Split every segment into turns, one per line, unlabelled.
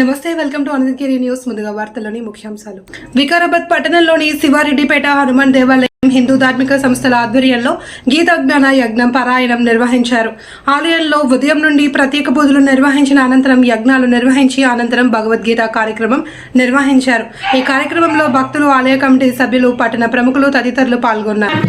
నమస్తే welcome to Anantagiri news. ముందుగా వార్తల్లోని ముఖ్యాంశాలు. వికారాబాద్ పట్టణంలోని శివారెడ్డిపేట హనుమాన్ దేవాలయం హిందూ ధార్మిక సంస్థల ఆధ్వర్యంలో గీతాజ్ఞాన యజ్ఞం పారాయణం నిర్వహించారు. ఆలయంలో ఉదయం నుండి ప్రత్యేక పూజలు నిర్వహించిన అనంతరం యజ్ఞాలు నిర్వహించి అనంతరం భగవద్గీత కార్యక్రమం నిర్వహించారు. ఈ కార్యక్రమంలో భక్తులు ఆలయ కమిటీ సభ్యులు పట్టణ ప్రముఖులు తదితరులు పాల్గొన్నారు.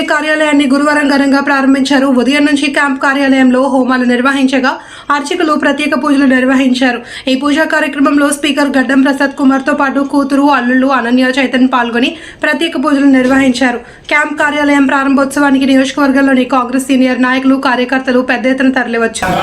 ఎమ్మెల్యే కార్యాలయాన్ని గురువారం ఘనంగా ప్రారంభించారు. ఉదయం నుంచి క్యాంప్ కార్యాలయంలో హోమాలు నిర్వహించగా అర్చకులు ప్రత్యేక పూజలు నిర్వహించారు. ఈ పూజా కార్యక్రమంలో స్పీకర్ గడ్డం ప్రసాద్ కుమార్తో పాటు కూతురు అల్లుళ్ళు అనన్య చైతన్ పాల్గొని ప్రత్యేక పూజలు నిర్వహించారు. క్యాంప్ కార్యాలయం ప్రారంభోత్సవానికి నియోజకవర్గంలోని కాంగ్రెస్ సీనియర్ నాయకులు కార్యకర్తలు పెద్ద ఎత్తున తరలివచ్చారు.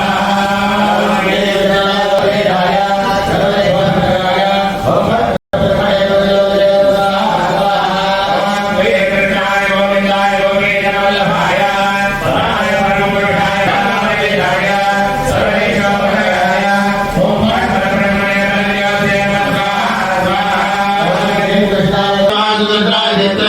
சமுதிராய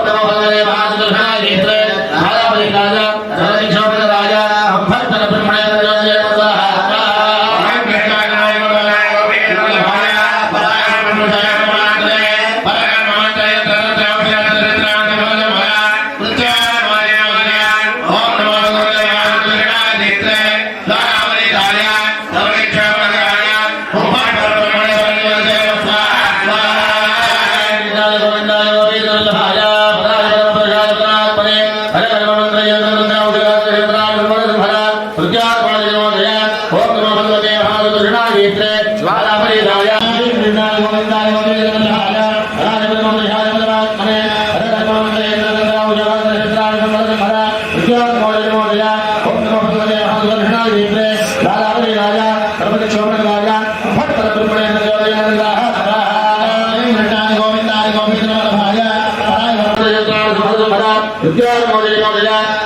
ఉద్యోగ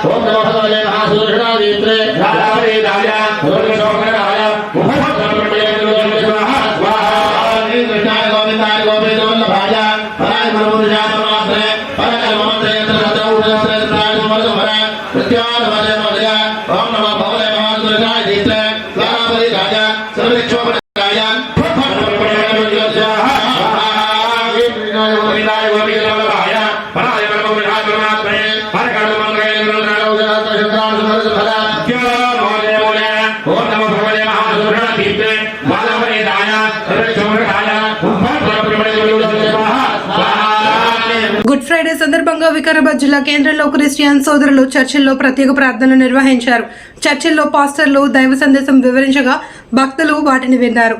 ఓం నమః మహాసూషణా నేత్రే రాజాయ రాజా గుడ్ ఫ్రైడే సందర్భంగా వికారాబాద్ జిల్లా కేంద్రంలో క్రిస్టియన్ సోదరులు చర్చిల్లో ప్రత్యేక ప్రార్థనలు నిర్వహించారు. చర్చిల్లో పాస్టర్లు దైవ సందేశం వివరించగా భక్తులు వాటిని విన్నారు.